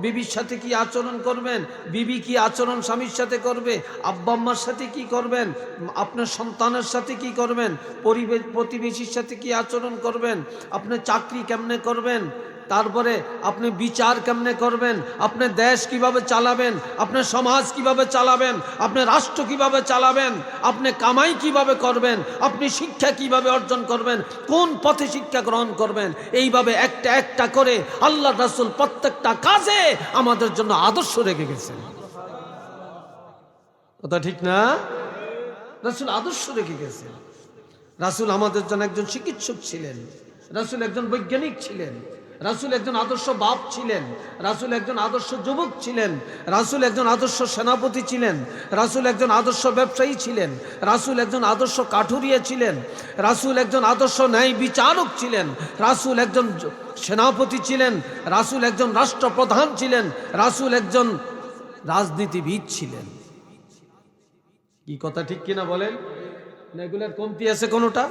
বিবির সাথে কি আচরণ করবেন? বিবি কি আচরণ স্বামীর সাথে করবে? আব্বাম্মার সাথে কি করবেন? আপনার সন্তানের সাথে কি করবেন? পরিবেশ প্রতিবেশীর সাথে কি আচরণ করবেন? আপনার চাকরি কেমনে করবেন? তারপরে আপনি বিচার কেমনে করবেন? আপনি দেশ কীভাবে চালাবেন? আপনি সমাজ কীভাবে চালাবেন? আপনি রাষ্ট্র কীভাবে চালাবেন? আপনি কামাই কীভাবে করবেন? আপনি শিক্ষা কীভাবে অর্জন করবেন? কোন পথে শিক্ষা গ্রহণ করবেন? এইভাবে একটা একটা করে আল্লাহ রাসুল প্রত্যেকটা কাজে আমাদের জন্য আদর্শ রেখে গেছেন। কথা ঠিক না? রাসুল আদর্শ রেখে গেছেন। রাসুল আমাদের জন্য একজন চিকিৎসক ছিলেন। রাসুল একজন বৈজ্ঞানিক ছিলেন। রাসুল একজন আদর্শ বাপ ছিলেন, রাসুল একজন আদর্শ যুবক ছিলেন, রাসুল একজন আদর্শ সেনাপতি ছিলেন, রাসুল একজন আদর্শ ব্যবসায়ী ছিলেন, রাসুল একজন আদর্শ কাঠুরিয়া ছিলেন, রাসুল একজন আদর্শ ন্যায় বিচারক ছিলেন, রাসুল একজন সেনাপতি ছিলেন, রাসুল একজন রাষ্ট্রপ্রধান ছিলেন, রাসুল একজন রাজনীতিবিদ ছিলেন। কি কথা ঠিক কিনা বলেন? এগুলোর কমতি আছে কোনোটা?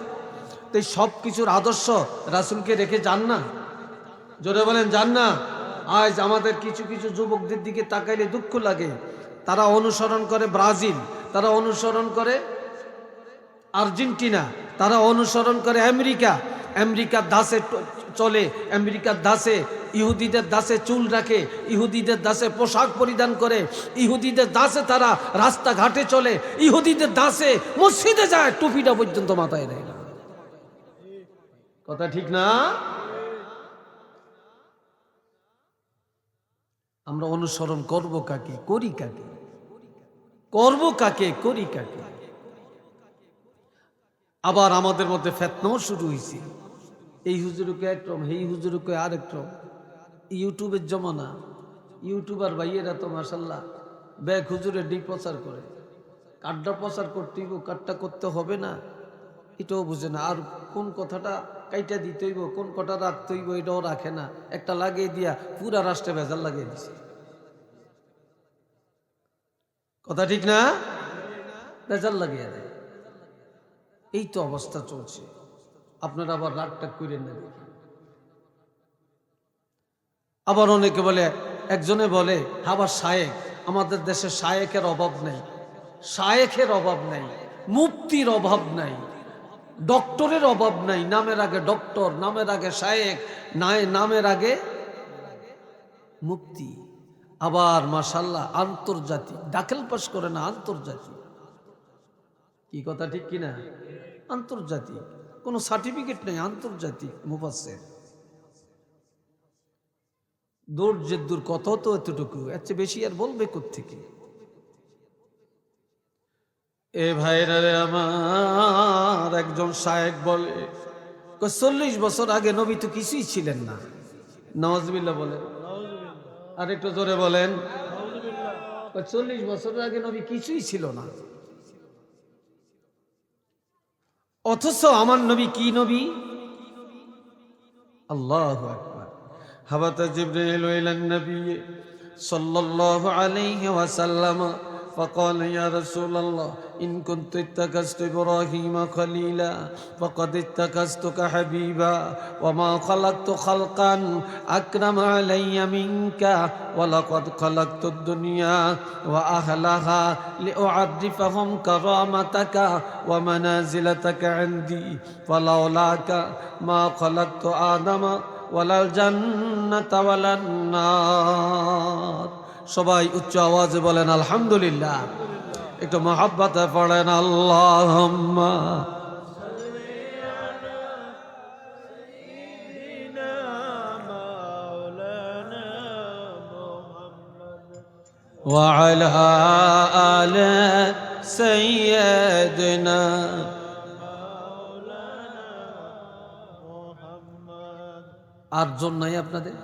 তো সব কিছুর আদর্শ রাসুলকে রেখে যান না? জোরে বলেন যান না আজ আমাদের কিছু কিছু যুবকদের দিকে তাকাইলে দুঃখ লাগে। তারা অনুসরণ করে ব্রাজিল, তারা অনুসরণ করে আর্জেন্টিনা, তারা অনুসরণ করে আমেরিকা। আমেরিকার দাসে চলে আমেরিকার দাসে ইহুদিদের দাসে চুল রাখে, ইহুদিদের দাসে পোশাক পরিধান করে, ইহুদিদের দাসে তারা রাস্তাঘাটে চলে, ইহুদিদের দাসে মসজিদে যায়, টুপিটা পর্যন্ত মাথায় দেয় না। কথা ঠিক না? আমরা অনুসরণ করব কাকে? করি কাকে? করব কাকে? করি কাকে? আবার আমাদের মধ্যে ফেতনাও শুরু হয়েছে এই হুজুরকে একরম এই হুজুরকে আরেকরম ইউটিউবের জমানা, ইউটিউবার ভাইয়েরা তো মাসাল্লাহ ব্যাগ হুজুরের ডি প্রচার করে। কার্ডটা প্রচার করতে হইব কার্ডটা করতে হবে না। এটাও বুঝে না। আর কোন কথাটা কাইটা দিতে হইব, কোন কটা রাখতে হইব এটাও রাখে না। একটা লাগিয়ে দিয়া পুরা রাষ্ট্রে ভেজাল লাগিয়ে দিছে। কথা ঠিক না? ভেজাল লাগিয়ে দেয়। এই তো অবস্থা চলছে। আপনারা আবার রাগটাগ করেন না দেখি। আবার অনেকে বলে, একজনে বলে আবার শায়েক, আমাদের দেশে শায়েকের অভাব নেই। শায়েকের অভাব নেই, মুক্তির অভাব নাই। ডক্টরের অভাব নাই, নামের আগে ডক্টর, নামের আগে শায়েক নাই নামের আগে মুক্তি আবার মাসাল্লাহ আন্তর্জাতিক, দাখিল পাস করে না, আন্তর্জাতিক। কি কথা ঠিক কিনা? আন্তর্জাতিক। কোনো সার্টিফিকেট নেই, আন্তর্জাতিক মুফাসের দৌড় যে দূর কত তো এতটুকু। চেয়ে বেশি আর বলবে থেকে এ ভাইরা রে আমার একজন শায়েক বলে কয়, চল্লিশ বছর আগে নবী তো কিছুই ছিলেন না নওয়াজবিল্লা বলেন আর একটু জোরে বলেন কয়, চল্লিশ বছর আগে নবী কিছুই ছিল না অথচ আমার নবী কি নবী আল্লাহ আকবার হাবাত জিব্রাইল ইলা নবী সাল্লাল্লাহু আলাইহি ওয়াসাল্লাম فقال يا رسول الله إن كنت اتخذت إبراهيم خليلا فقد اتخذتك حبيبا وما خلقت خلقا أكرم علي منك ولقد خلقت الدنيا وأهلها لأعرفهم كرامتك ومنازلتك عندي فلولاك ما خلقت آدم ولا الجنة ولا النار সবাই উচ্চ আওয়াজে বলেন আলহামদুলিল্লাহ একটু মহাব্বাতে পড়েন আল্লাহ وعلى آل سيدنا আর জন নাই আপনাদের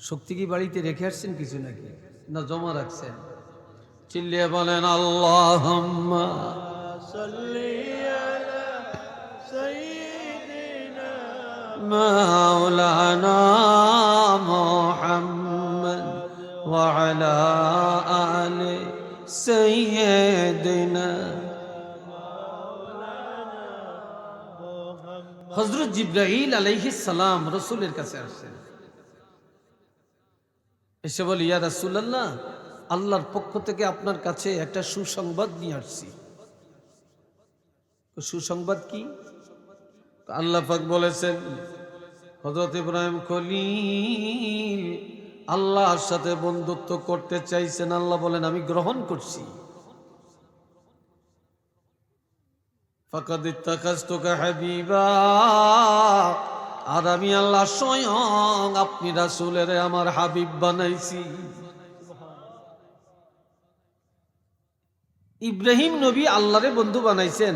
শক্তি কি বাড়িতে রেখে আসছেন কিছু নাকি না জমা রাখছেন চিল্লিয়ে বলেন আল্লাহ مولانا محمد وعلى آل سيدنا হজরত জিব্রাহিল আলাইহিস সালাম রসুলের কাছে আসছেন এসে বলি ইয়া রাসূলুল্লাহ আল্লাহর পক্ষ থেকে আপনার কাছে একটা সুসংবাদ নিয়ে আসছি। সুসংবাদ কি? আল্লাহ পাক বলেছেন হজরত ইব্রাহিম খলিল, আল্লাহর সাথে বন্ধুত্ব করতে চাইছেন। আল্লাহ বলেন, আমি গ্রহণ করছি। আর আমি আল্লাহ স্বয়ং আপনি রাসূলের আমার হাবিব বানাইছি। ইব্রাহিম নবী আল্লাহরে বন্ধু বানাইছেন,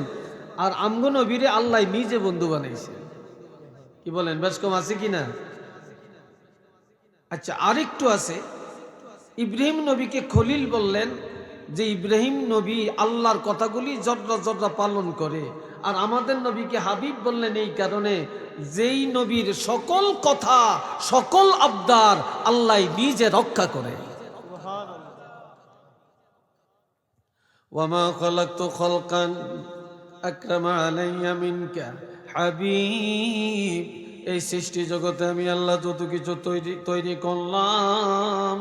আর আমগো নবীরে আল্লাহ নিজে বন্ধু বানাইছেন। কি বলেন, বেশ কম আছে কি না? আচ্ছা আরেকটু আছে। ইব্রাহিম নবীকে খলিল বললেন যে, ইব্রাহিম নবী আল্লাহর কথাগুলি জর্রা জর্রা পালন করে, আর আমাদের নবীকে হাবিব বললেন এই কারণে, যেই নবীর সকল কথা, সকল আবদার আল্লাহ নিজে রক্ষা করে। وما خلقت خلقا أكرم علي منك حبيب এই সৃষ্টি জগতে আমি আল্লাহ যত কিছু তৈরি তৈরি করলাম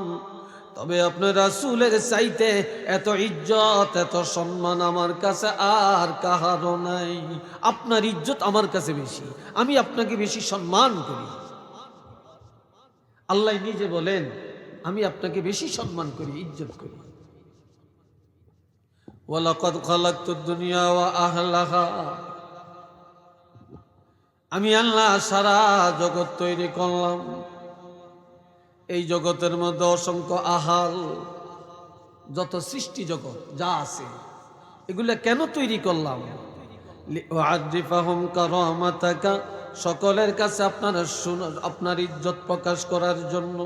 তবে আপনার রাসূলের চাইতে এত ইজ্জত এত সম্মান আমার কাছে আর কাহারও নাই আপনার ইজ্জত আমার কাছে বেশি আমি আপনাকে বেশি সম্মান করি আল্লাহ নিজে বলেন আমি আপনাকে বেশি সম্মান করি ইজ্জত করি ওয়ালাকাদ খালাকতুদ দুনিয়া ওয়া আহলাহা। আমি আল্লাহ সারা জগৎ তৈরি করলাম। এই জগতের মধ্যে অসংখ্য আহাল, যত সৃষ্টি জগৎ যা আছে, এগুলা কেন তৈরি করলাম? সকলের কাছে আপনার আপনার ইজ্জত প্রকাশ করার জন্য।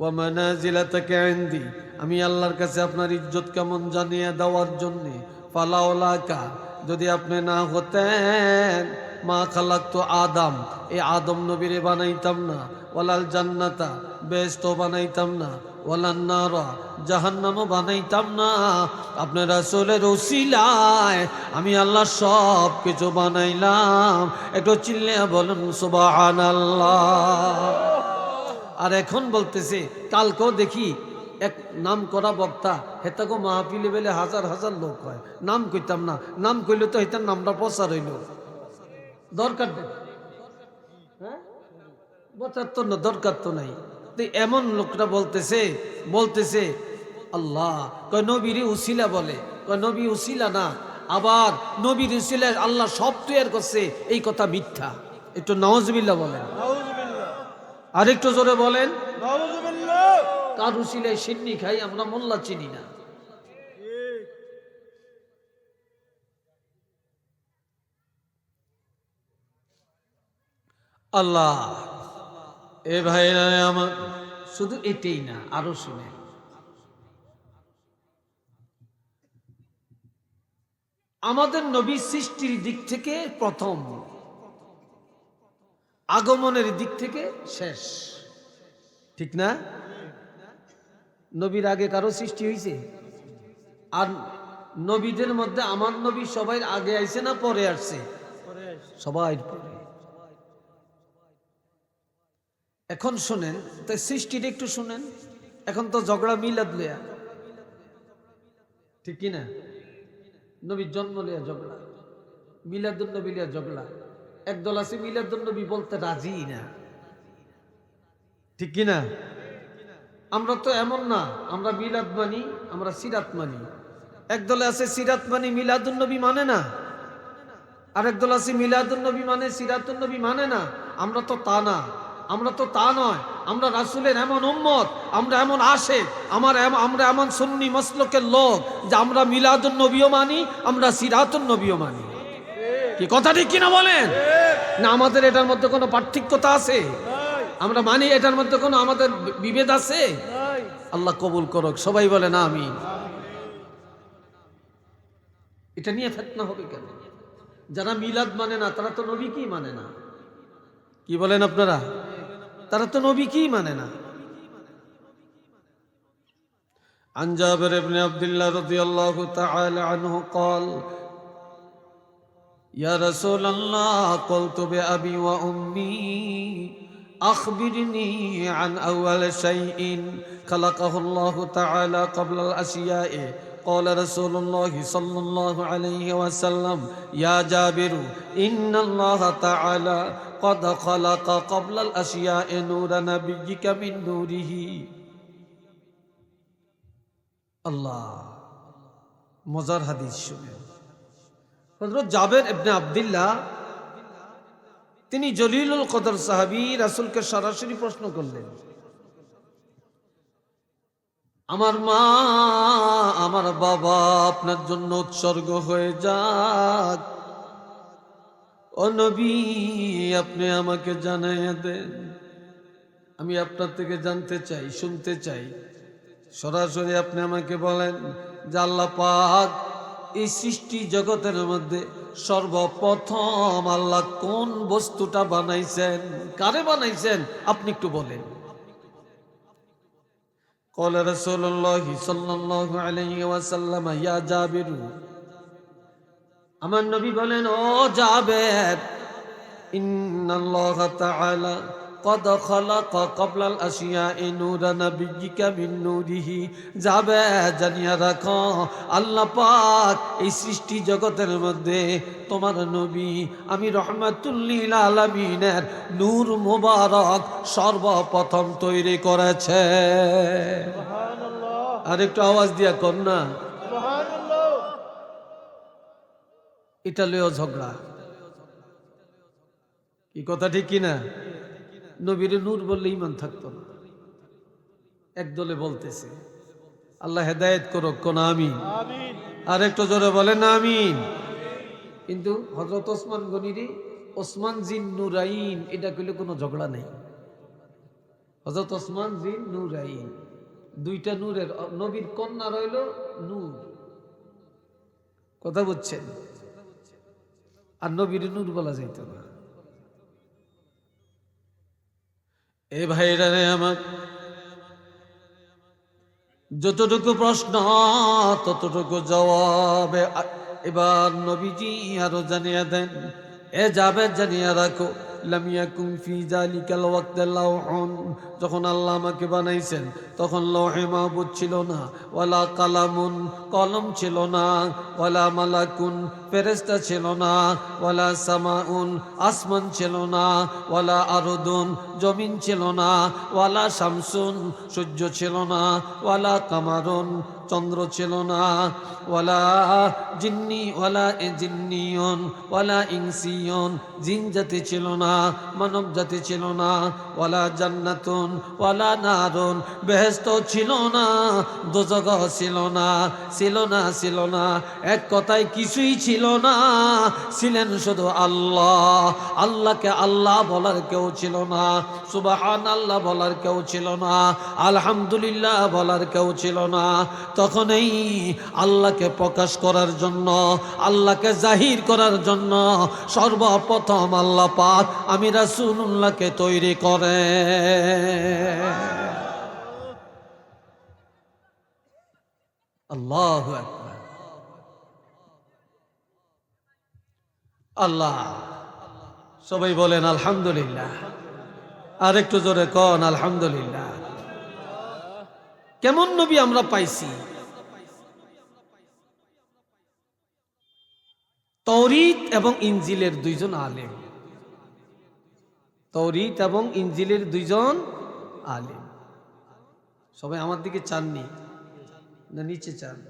ওয়া মানাজিলাতাকা ইনদি, আমি আল্লাহর কাছে আপনার ইজ্জত কেমন জানিয়ে দেওয়ার জন্য, ফালাওলাকা, যদি আপনি না হতেন, মা খালাক তো আদম এই আদম নবীরে বানাইতাম না ওলাল জান্নাতা বেস্ত বানাইতাম না, ওয়ালান নারা, জাহান্নামও বানাইতাম না আপনার রাসূলের ওসিলায় আমি আল্লাহ সব কিছু বানাইলাম, একটু চিল্লে বলুন সুবহানাল্লাহ। আর এখন বলতেছে কালকেও দেখি এক নাম করা বক্তা হেতাকো মাহফিলে বেলে হাজার হাজার লোক হয়। নাম কইতাম না নাম কইলে তো হেতার নামটা প্রচার হইল। দরকার হ্যাঁ? তো না, দরকার তো নাই। এমন লোকটা বলতেছে বলতেছে আল্লাহ কয় নবীর উসিলা বলে। কয় নবী উসিলা না আবার নবীর উসিলা আল্লাহ সব তৈরি করছে এই কথা মিথ্যা। একটু নওয়াজবিল্লা বলেন। আরেকটু জোরে বলেন। কার উসিলায় সিন্নি খাই আমরা মোল্লা চিনি না। আল্লাহ এ ভাই আমার শুধু এটাই না আরও শুনে। আমাদের নবী সৃষ্টির দিক থেকে প্রথম। আগমনের দিক থেকে শেষ। ঠিক না? নবীর আগে কারও সৃষ্টি হয়েছে আর নবীদের মধ্যে আমার নবী সবাই আগে আইছে না পরে আসছে? সবাই এখন শোনেন তাই সৃষ্টিটা একটু শুনেন। এখন তো ঝগড়া মিলাদ লিয়া ঠিক কিনা নবীর জন্ম লিয়া ঝগড়া। মিলাদুল নবী লিয়া ঝগড়া। একদল আছে মিলাদুল নবী বলতে রাজি না। ঠিক কিনা? আমরা তো এমন না আমরা মিলাদ মানি আমরা সিরাত মানি। একদলে আছে সিরাত মানি মিলাদুল নবী মানে না। আরেক দল আছে মিলাদুল নবী মানে সিরাতুল নবী মানে না। আমরা তো তা না। আমরা তো তা নয়। আমরা রাসূলের এমন উম্মত আমরা এমন আসে আমার আমরা এমন সুন্নি মসলকের লোক যে আমরা মিলাদুল নবীও মানি আমরা সিরাতুল নবীও মানি। কি কথা ঠিক কিনা বলেন? না আমাদের এটার মধ্যে কোনো পার্থক্যতা আছে আমরা মানি এটার মধ্যে কোনো আমাদের বি- বিভেদ আছে আল্লাহ কবুল করুক সবাই বলে না আমি এটা নিয়ে ফেতনা হবে কেন যারা মিলাদ মানে না তারা তো নবী কি মানে না কি বলেন আপনারা তারা তো নবী কি মানে না عن جابر بن عبد الله رضي الله تعالى عنه قال يا رسول الله قلت بأبي وأمي أخبرني عن أول شيء خلقه الله تعالى قبل الأشياء قال رسول الله صلى الله عليه وسلم يا جابر إن الله تعالى قد خلق قبل الأشياء نور نبيك من نوره الله مزار حديث شمير হজরত জাবের আবদুল্লাহ, তিনি জলিলুল কদর সাহাবি রাসুলকে সরাসরি প্রশ্ন করলেন, আমার মা, আমার বাবা আপনার জন্য উৎসর্গ হয়ে যাক। ও নবী, আপনি আমাকে জানাইয়া দেন। আমি আপনার থেকে জানতে চাই, শুনতে চাই। সরাসরি আপনি আমাকে বলেন যে আল্লাহ পাক এই সৃষ্টি জগতের মধ্যে সর্বপ্রথম আল্লাহ কোন বস্তুটা বানাইছেন কারে বানাইছেন আপনি একটু বলেন قال رسول الله صلى الله عليه وسلم يا جابر আমার নবী বলেন ও জাবের ইন্নাল্লাহ তাআলা قد خلق قبل الاشياء نور نبيك من نوره যাবে জানিয়া রাখো আল্লাহ পাক এই সৃষ্টি জগতের মধ্যে তোমার নবী আমি রহমাতুল্লিল আলামিনের নূর মোবারক সর্বপ্রথম তৈরি করেছে আর একটু আওয়াজ দিয়া কর না এটা লইও ঝগড়া কি কথা ঠিক কিনা নবীর নূর বললে ইমান থাকতো না। একদলে বলতেছে আল্লাহ হেদায়েত করুক কোন আমিন। আর একটু জোরে বলেন আমিন। কিন্তু হজরত ওসমান গনিরি ওসমান জিন নুরাইন এটা কইলে কোনো ঝগড়া নেই। হজরত ওসমান জিন নুরাইন দুইটা নূরের নবীর কন্যা রইল নূর। কথা বুঝছেন? আর নবীর নূর বলা যাইত না। এ ভাইরা রে আমার, যতটুকু প্রশ্ন, ততটুকু জবাবে এবার নবীজি আরও জানিয়ে দেন, এ যাবে জানিয়ে রাখো লামিয়াকুম ফি জালিকাল ওয়াক্তে যখন আল্লাহ আমাকে বানাইছেন, তখন লৌহে মাহবুদ ছিল না, ওয়ালা কালামুন, কলম ছিল না, ওয়ালা মালাকুন ফেরেস্তা ছিল না ওয়ালা সামাউন আসমান ছিল না ওয়ালা আরুদুন জমিন ছিল না ওয়ালা শামসুন সূর্য ছিল না ওয়ালা কামারুন চন্দ্র ছিল না ওয়ালা জিন্নি ওয়ালা এ জিন্নিয়ন ওয়ালা ইনসিয়ন জিন জাতি ছিল না মানব জাতি ছিল না ওয়ালা জান্নাতুন ওয়ালা নারুন বেহেস্ত ছিল না দোজগ ছিল না ছিল না ছিল না এক কথায় কিছুই ছিল না, ছিলেন শুধু আল্লাহ। আল্লাহকে আল্লাহ বলার কেউ ছিল না সুবাহান আল্লাহ বলার কেউ ছিল না, আলহামদুলিল্লাহ বলার কেউ ছিল না। তখনই আল্লাহকে প্রকাশ করার জন্য, আল্লাহকে জাহির করার জন্য সর্বপ্রথম আল্লাহ পাক আমি রাসূলুল্লাহকে তৈরি করে আল্লাহ আল্লাহ। সবাই বলেন, আলহামদুলিল্লাহ। আর একটু জোরে কন, আলহামদুলিল্লাহ। কেমন নবী আমরা পাইছি? তৌরিত এবং ইঞ্জিলের দুইজন আলেম। তৌরিত এবং ইঞ্জিলের দুইজন আলেম। সবাই আমার দিকে চাননি না নিচে চান?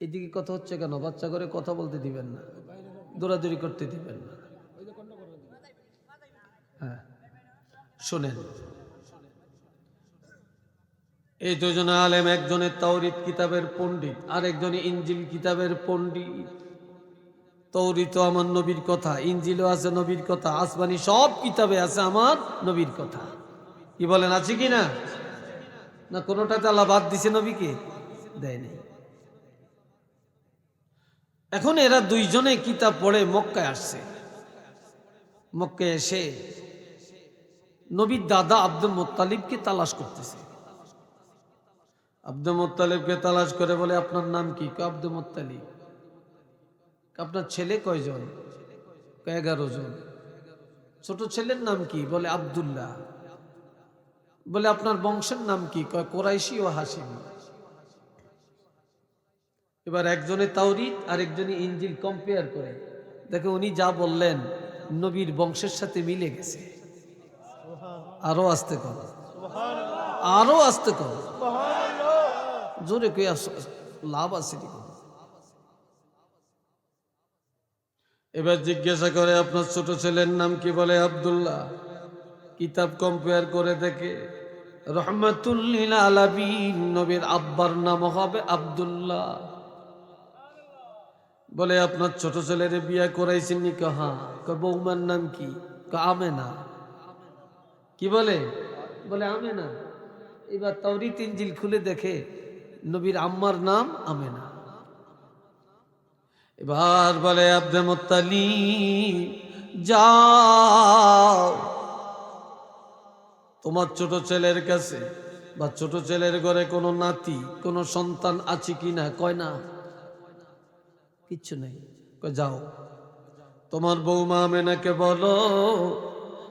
এদিকে কথা হচ্ছে কেন? বাচ্চা করে কথা বলতে দিবেন না। দৌড়াদৌড়ি করতে দিবেন না। হ্যাঁ। শোনেন। এই দুজন আলেম, একজনের তাওরিত কিতাবের পণ্ডিত আর একজনে ইঞ্জিল কিতাবের পণ্ডিত। তৌরিত আমার নবীর কথা ইঞ্জিলও আছে নবীর কথা, আসমানি সব কিতাবে আছে আমার নবীর কথা। কি বলেন, আছে কি না? না, কোনোটাতে আল্লাহ বাদ দিছে নবীকে? দেয়নি। এখন এরা দুইজনে কিতাব পড়ে মক্কায় আসছে। মক্কায় এসে নবীর দাদা আব্দুল মোত্তালিবকে তালাশ করতেছে। আব্দুল মোত্তালিবকে তালাশ করে বলে, আপনার নাম কি? আব্দুল মোত্তালিব। আপনার ছেলে কয়জন? কয়, এগারো জন। ছোট ছেলের নাম কি? বলে, আব্দুল্লাহ। বলে, আপনার বংশের নাম কি? কয়, কোরাইশি ও হাসিমি এবার একজনে তাওরিত আর একজনে ইঞ্জিল কম্পেয়ার করে। দেখে, উনি যা বললেন, নবীর বংশের সাথে মিলে গেছে। আরও আসতে কর। আরও আসতে কর। জোরে লাভ আছে এবার জিজ্ঞাসা করে, আপনার ছোট ছেলের নাম কি বলে আব্দুল্লাহ? কিতাব কম্পেয়ার করে দেখে রহমাতুল্লিল আলামিন, নবীর আব্বার নাম হবে আব্দুল্লাহ। বলে, আপনার ছোট ছেলের বিয়ে করাইছেন নি কে কয়, বৌমার নাম কি? আমেনা। কি বলে? বলে, আমেনা। এবার তাওরিত তিনজিল খুলে দেখে, নবীর আম্মার নাম আমেনা। এবার বলে, আব্দে মোত্তালি যাও। তোমার ছোট ছেলের কাছে বা ছোট ছেলের ঘরে কোনো নাতি, কোনো সন্তান আছে কি না কয়, না। কিচ্ছু নেই। যাও। তোমার বৌমা আমেনাকে বলো,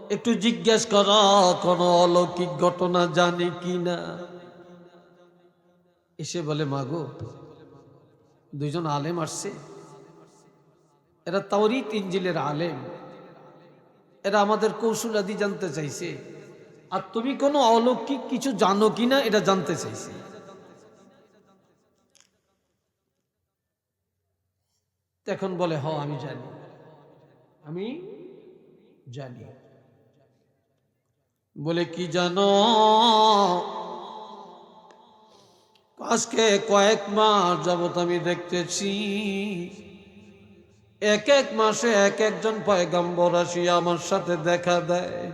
একটু জিজ্ঞেস করা, কোনো অলৌকিক ঘটনা জানি কি না এসে বলে মাগো দুইজন আলেম আসছে। এরা তাওরিত ইঞ্জিলের আলেম। এরা আমাদের কৌশল আদি জানতে চাইছে। আর তুমি কোনো অলৌকিক কিছু জানো কি না এটা জানতে চাইছে। তো এখন বলে হ আমি জানি। আমি জানি। বলে, কি জানো? আজকে কয়েক মাস যাবত আমি দেখতেছি, এক এক মাসে এক একজন পয়গাম্বর আসি আমার সাথে দেখা দেয়।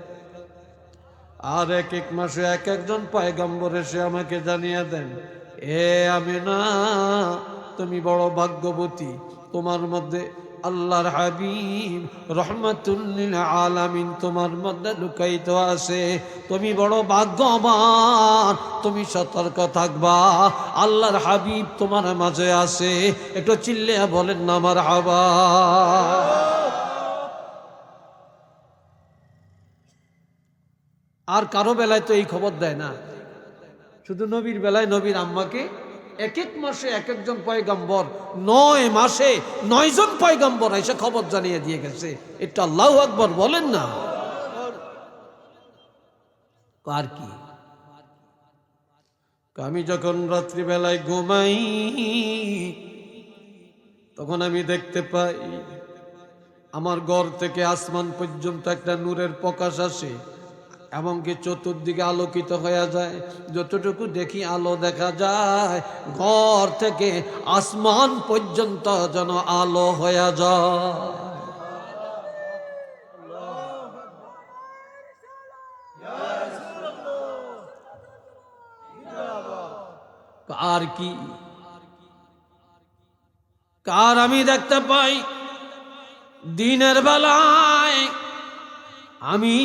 আর এক এক মাসে এক একজন পয়গাম্বর এসে আমাকে জানিয়ে দেন, এ আমি না তুমি বড় ভাগ্যবতী। তোমার মধ্যে আল্লাহর হাবিব রহমাতুল্লিল আলামিন তোমার মধ্যে লুকাইত আছে। তুমি বড় ভাগ্যবান, তুমি সতর্ক থাকবা। আল্লাহর হাবিব তোমার মাঝে আছে। একটু চিল্লে বলেন না আমার হাবা আর কারও বেলায় তো এই খবর দেয় না। শুধু নবীর বেলায় নবীর আম্মাকে এক এক মাসে এক একজন পয়গাম্বর, নয় মাসে নয় জন পয়গাম্বর এসে খবর জানিয়ে দিয়ে গেছে। এটা আল্লাহ আকবর বলেন না। আর কি? আমি যখন রাত্রিবেলায় ঘুমাই, তখন আমি দেখতে পাই, আমার ঘর থেকে আসমান পর্যন্ত একটা নূরের প্রকাশ আসে। এমনকি চতুর্দিকে আলোকিত হয়ে যায়। যতটুকু দেখি আলো দেখা যায়, ঘর থেকে আসমান পর্যন্ত যেন আলো হয়ে যায়। কার কি? কার আমি দেখতে পাই? দিনের বেলায় আমি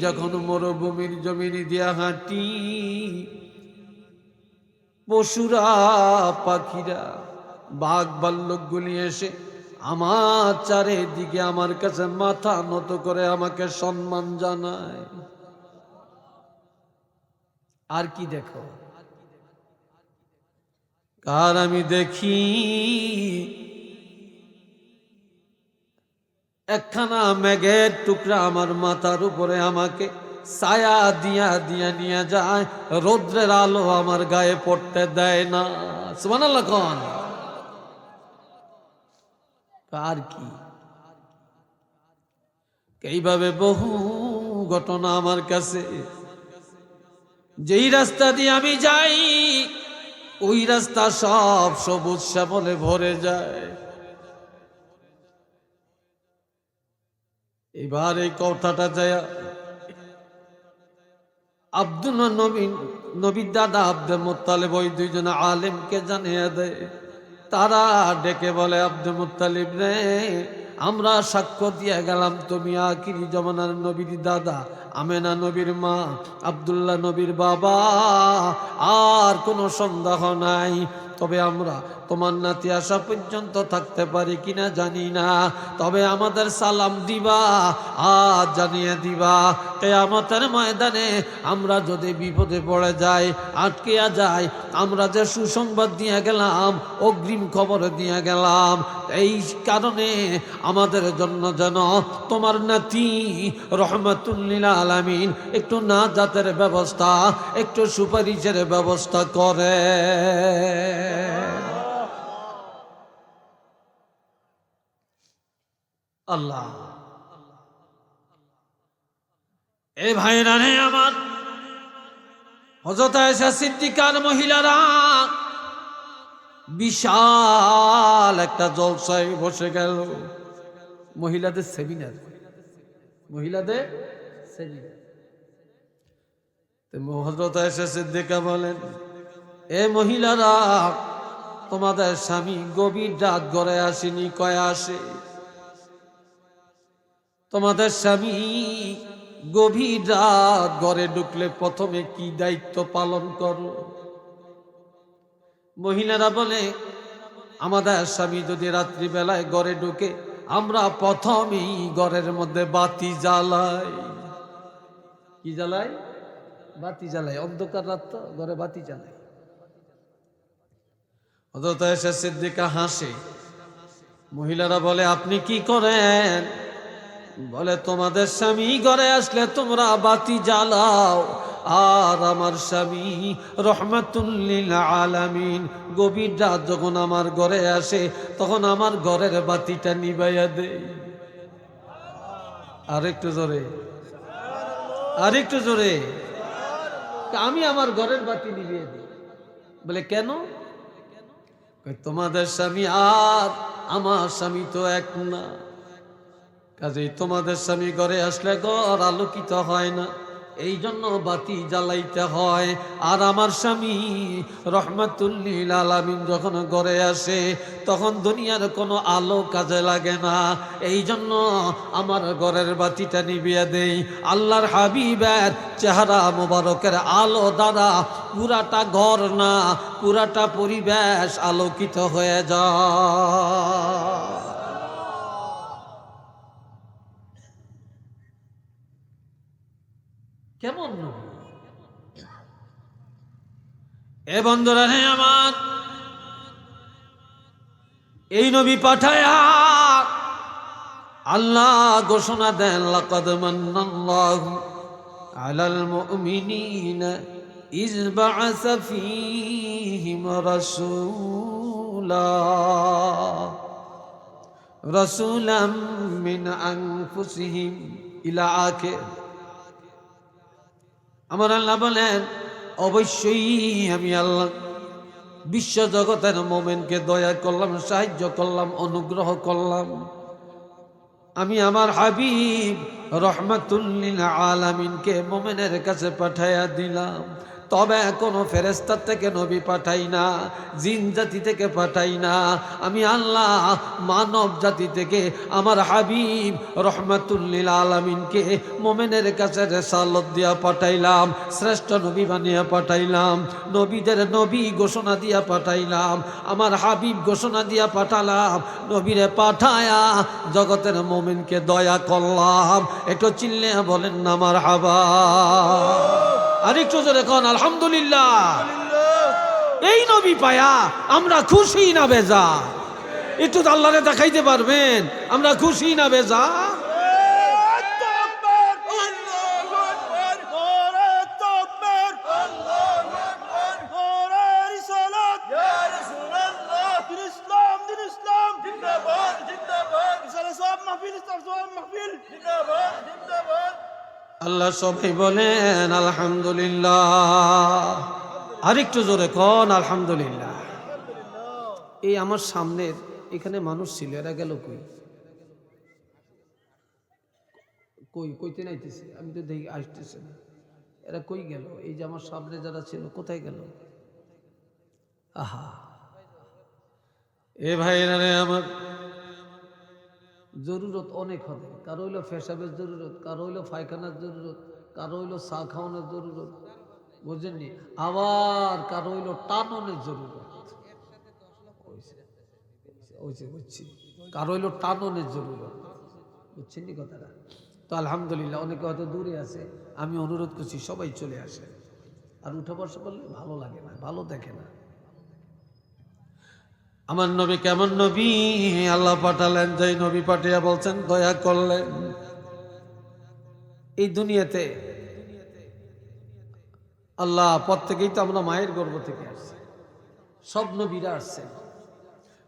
যখন মরুভূমির জমিনে দিয়া হাঁটি, পশুরা, পাখিরা, বাঘ ভাল্লুকগুলি এসে আমার চারিদিকে আমার কাছে মাথা নত করে আমাকে সম্মান জানায়। আর কি দেখো? কার আমি দেখি? একখানা মেঘের টুকরা আমার মাথার উপরে আমাকে ছায়া দিয়া দিয়া নিয়ে যায়, রৌদ্রের আলো আমার গায়ে পড়তে দেয় না। সুমান কন। আর কি? এইভাবে বহু ঘটনা আমার কাছে। যেই রাস্তা দিয়ে আমি যাই, ওই রাস্তা সব সবুজ শ্যামলে ভরে যায়। এবার এই কথাটা যায় আব্দুল নবীন নবীর দাদা আব্দুল মোত্তালিব, ওই দুইজন আলেমকে জানিয়ে দেয়। তারা ডেকে বলে, আব্দুল মুত্তালিব রে, আমরা সাক্ষ্য দিয়ে গেলাম, তুমি আখিরি জমানার নবীর দাদা, আমেনা নবীর মা, আব্দুল্লাহ নবীর বাবা, আর কোনো সন্দেহ নাই। তবে আমরা তোমার নাতি আসা পর্যন্ত থাকতে পারি কিনা জানি না। তবে আমাদের সালাম দিবা আজ জানিয়ে দিবা। কেয়ামতের ময়দানে আমরা যদি বিপদে পড়ে যাই, আটকিয়া যাই, আমরা যে সুসংবাদ দিয়ে গেলাম, অগ্রিম খবর দিয়ে গেলাম, এই কারণে আমাদের জন্য যেন তোমার নাতি রহমতুল্লিল আলামিন একটু না জাতের ব্যবস্থা, একটু সুপারিশের ব্যবস্থা করে। আল্লাহ। এ ভাইরা রে আমার হজরত আয়েশা সিদ্দিকার মহিলারা বিশাল একটা জলসায় বসে গেল। মহিলাদের সেমিনার। মহিলাদের সেমিনার। হজরত আয়েশা সিদ্দিকা বলেন, এ মহিলারা, তোমাদের স্বামী গভীর রাত ঘরে আসেনি, কয়ে আসে? তোমাদের স্বামী গভীর রাত ঘরে ঢুকলে প্রথমে কি দায়িত্ব পালন করো? মহিলারা বলে, আমাদের স্বামী যদি রাত্রিবেলায় ঘরে ঢুকে, আমরা প্রথমেই ঘরের মধ্যে বাতি জ্বালাই। কি জ্বালাই? বাতি জ্বালাই। অন্ধকার রাত তো, ঘরে বাতি জ্বালাই। অযথা এসে সিদ্দিকা হাসে। মহিলারা বলে, আপনি কি করেন? বলে, তোমাদের স্বামী ঘরে আসলে তোমরা বাতি জ্বালাও। আর আমার স্বামী রহমাতুল্লিল আলামিন, গভীর রাত যখন আমার ঘরে আসে, তখন আমার ঘরের বাতিটা নিবাইয়া দেয়। আরেকটু জোরে। আরেকটু জোরে। আমি আমার ঘরের বাতি নিভিয়ে দিই। বলে, কেন? তোমাদের স্বামী আর আমার স্বামী তো এক না। কাজেই তোমাদের স্বামী ঘরে আসলে ঘর আলোকিত হয় না। এই জন্য বাতি জ্বালাইতে হয়। আর আমার স্বামী রহমাতুল্লিল আলামিন যখন ঘরে আসে, তখন দুনিয়ার কোনো আলো কাজে লাগে না। এই জন্য আমার ঘরের বাতিটা নিভিয়ে দেই। আল্লাহর হাবিবের চেহারা মোবারকের আলো দ্বারা পুরাটা ঘর না, পুরাটা পরিবেশ আলোকিত হয়ে যায়। কেমন এ বন্ধুরা, হে আমার, এই নবী পাঠায়া আল্লাহ ঘোষণা দেন, লাকাদ মান্নাল্লাহু আলাল মুমিনিনা ইজ বাআসা ফীহিম রাসূলা, রাসূলাম মিন আনফুসিহিম ইলা আখির। আমার আল্লাহ বলেন, অবশ্যই আমি আল্লাহ বিশ্ব জগতের মোমেনকে দয়া করলাম, সাহায্য করলাম, অনুগ্রহ করলাম। আমি আমার হাবিব রহমাতুল্লিল আলামিনকে মোমেনের কাছে পাঠাইয়া দিলাম। তবে কোনো ফেরেস্তার থেকে নবী পাঠাই না, জিন জাতি থেকে পাঠাই না। আমি আল্লাহ মানব জাতি থেকে আমার হাবিব রহমাতুল্লিল আলামিনকে মোমেনের কাছে রেসালত দিয়া পাঠাইলাম, শ্রেষ্ঠ নবী বানিয়ে পাঠাইলাম, নবীদের নবী ঘোষণা দিয়া পাঠাইলাম, আমার হাবিব ঘোষণা দিয়া পাঠালাম, নবীরে পাঠায়া জগতের মোমেনকে দয়া করলাম। একটু চিল্লে বলেন না আমার হাবা আরেকটু জোরে কন, আলহামদুলিল্লাহ। এই নবী পায়া, আমরা খুশি না বেজা। একটু আল্লাহরে দেখাইতে পারবেন, আমরা খুশি না বেজা। আল্লাহ সবাই বলেন, আলহামদুলিল্লাহ। আরেকটু জোরে কন, আলহামদুলিল্লাহ। এই আমার সামনের, এখানে মানুষ ছিল, এরা গেল কই? কই, কইতে নাইতেছে, আমি তো দেখি আসতেছে না। এরা কই গেল? এই যে আমার সামনে যারা ছিল, কোথায় গেল? আহা। এ ভাইরা রে আমার জরুরত অনেক হবে। কারও হইল ফেসাবের জরুরত, কারও হইল পায়খানার জরুরত, কারও হইল চা খাওয়ানোর জরুরত। বুঝেননি? আবার কারও হইল টাননের জরুরত। বুঝছি। কারও হইল টাননের জরুরত। বুঝছেন কথাটা? তো আলহামদুলিল্লাহ, অনেকে হয়তো দূরে আছে। আমি অনুরোধ করছি সবাই চলে আসে আর উঠে বসে করলে ভালো লাগে না, ভালো দেখে না। আমার নবী কেমন নবী? আল্লাহ পাঠালেন, যেই নবী পাঠিয়া বলছেন, দয়া করলেন। এই দুনিয়াতে আল্লাহ প্রত্যেকেই তো আমরা মায়ের গর্ভ থেকে আসছি। সব নবীরা আসছেন।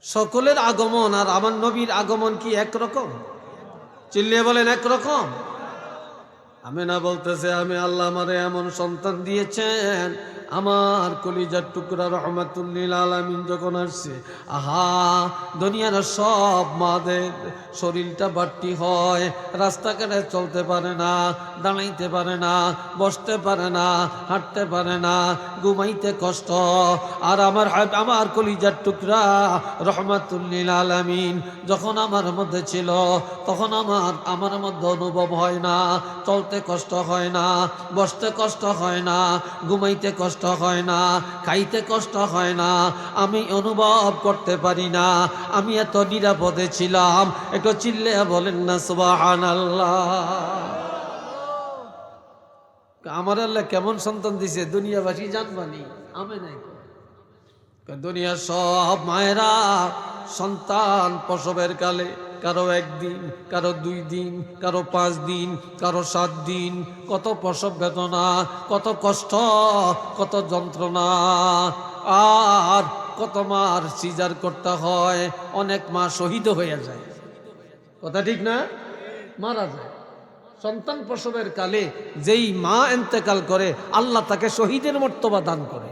সকলের আগমন আর আমার নবীর আগমন কি একরকম? চিল্লিয়ে বলেন, একরকম। আমি না বলতেছে, আমি আল্লাহ আমারে এমন সন্তান দিয়েছেন, আমার কলিজার টুকরা রহমাতুল্লিল আলামিন যখন আসছে, আহা, দুনিয়ার সব মাদের শরীরটা বাড়তি হয়, রাস্তাঘাটে চলতে পারে না, দাঁড়াইতে পারে না, বসতে পারে না, হাঁটতে পারে না, ঘুমাইতে কষ্ট, আর আমার আমার কলিজার টুকরা রহমাতুল্লিল আলামিন যখন আমার মধ্যে ছিল, তখন আমার আমার মধ্যে অনুভব হয় না, চলতে কষ্ট হয় না, বসতে কষ্ট হয় না, ঘুমাইতে কষ্ট হয় না, খাইতে কষ্ট হয় না, আমি অনুভব করতে পারি না, আমি এত নিরাপদে ছিলাম, একটু চিল্লে বলেন না সুবাহান আমার আল্লাহ কেমন সন্তান দিছে, দুনিয়াবাসী জানবানি আমি নাই কো। দুনিয়ার সব মায়েরা সন্তান প্রসবের কালে কারও একদিন, কারও দুই দিন, কারও পাঁচ দিন, কারও সাত দিন। কত প্রসব বেদনা, কত কষ্ট, কত যন্ত্রণা। আর কত মার সিজার করতে হয়, অনেক মা শহীদ হয়ে যায়। কথা ঠিক না? মারা যায়। সন্তান প্রসবের কালে যেই মা এন্তেকাল করে, আল্লাহ তাকে শহীদের মর্তবা দান করে।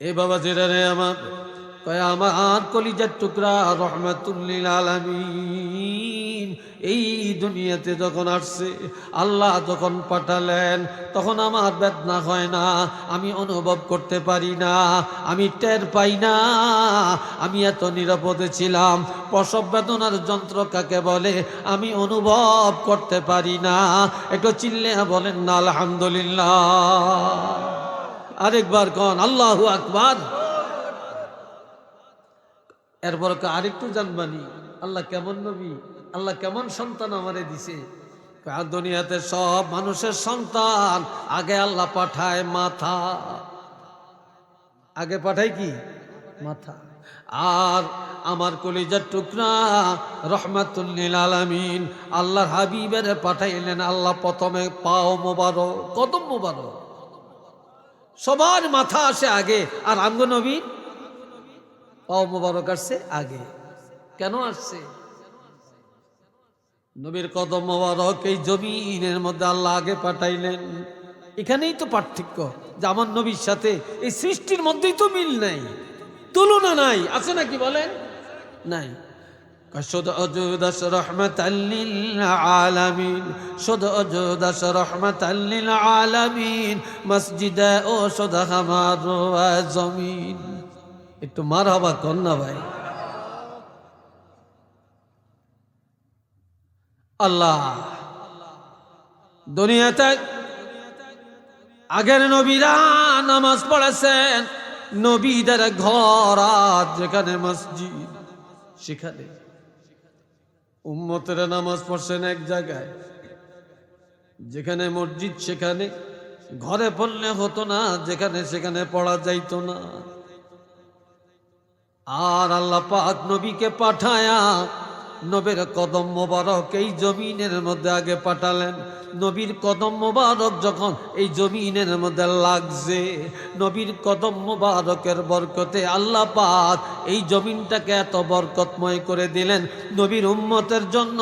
এ বাবা জিরা রে আমার? কয়, আমার কলিজার টুকরা রহমাতুল্লিল আলামিন। এই দুনিয়াতে যখন আসছে, আল্লাহ যখন পাঠালেন, তখন আমার বেদনা হয় না, আমি অনুভব করতে পারি না, আমি টের পাই না, আমি এত নিরাপদে ছিলাম। প্রসব বেদনার যন্ত্র কাকে বলে? আমি অনুভব করতে পারি না। একটু চিল্লে বলেন না আলহামদুলিল্লাহ। আরেকবার কন, আল্লাহু আকবার। এরপর আরেকটু জানবানি আল্লাহ কেমন নবী? আল্লাহ কেমন সন্তান আমারে দিছে? দুনিয়াতে সব মানুষের সন্তান আগে আল্লাহ পাঠায় মাথা। আগে পাঠায় কি? মাথা। আর আমার কলিজার টুকরা রহমাতুল্লিল আলামিন আল্লাহর হাবিবের পাঠাইলেন, আল্লাহ প্রথমে পাও মোবারক, কদম মোবারক। সবার মাথা আসে আগে, আর আঙ্গ নবী পাও মোবারক আসছে আগে। কেন আসছে? নবীর কদম মোবারক এই জমিনের মধ্যে আল্লাহ আগে পাঠাইলেন। এখানেই তো পার্থক্য যে আমার নবীর সাথে এই সৃষ্টির মধ্যেই তো মিল নাই। তুলনা নাই। আছে নাকি বলেন? নাই। শুধু অজুদাস রহমতাল্লিল আলামিন, শুধু অজুদাস রহমতাল্লিল আলামিন, মসজিদে ও শুধু আমার জমিন। একটু মার হবা কর না ভাই। আল্লাহ, দুনিয়াতে আগের নবীরা নামাজ পড়েছেন, নবীদের ঘর আর যেখানে মসজিদ, সেখানে। উম্মতের নামাজ পড়ছেন এক জায়গায়, যেখানে মসজিদ সেখানে। ঘরে পড়লে হতো না, যেখানে সেখানে পড়া যাইতো না। আর আল্লাহ পাক নবীকে পাঠায়া নবীর কদম মোবারক এই জমিনের মধ্যে আগে পাঠালেন। নবীর কদম মোবারক যখন এই জমিনের মধ্যে লাগছে, নবীর কদম মোবারকের বরকতে আল্লাহ পাক এই জমিনটাকে এত বরকতময় করে দিলেন। নবীর উম্মতের জন্য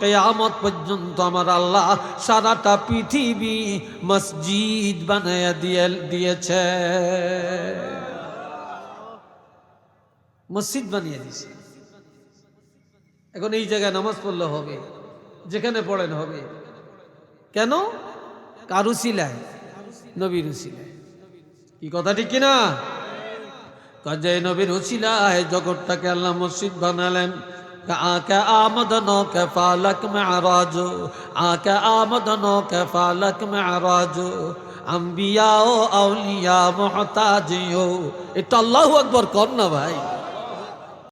কেয়ামত পর্যন্ত আমার আল্লাহ সারাটা পৃথিবী মসজিদ বানাইয়া দিয়ে দিয়েছে। মসজিদ বানিয়ে দিছে এখন এই জায়গায় নামাজ পড়লে হবে, যেখানে পড়েন হবে। কেন? কারু সিলায়, নবীর উসিলায় কি কথা ঠিক কিনা? কাজে নবীর উসিলায় জগৎটাকে আল্লাহ মসজিদ বানালেন। আকা আমদ নো কেফালক মেরাজ, আকা আমদ নো কেফালক মেরাজ। আম্বিয়া ও আউলিয়া মহতাজ একটু আল্লাহ আকবর কর না ভাই।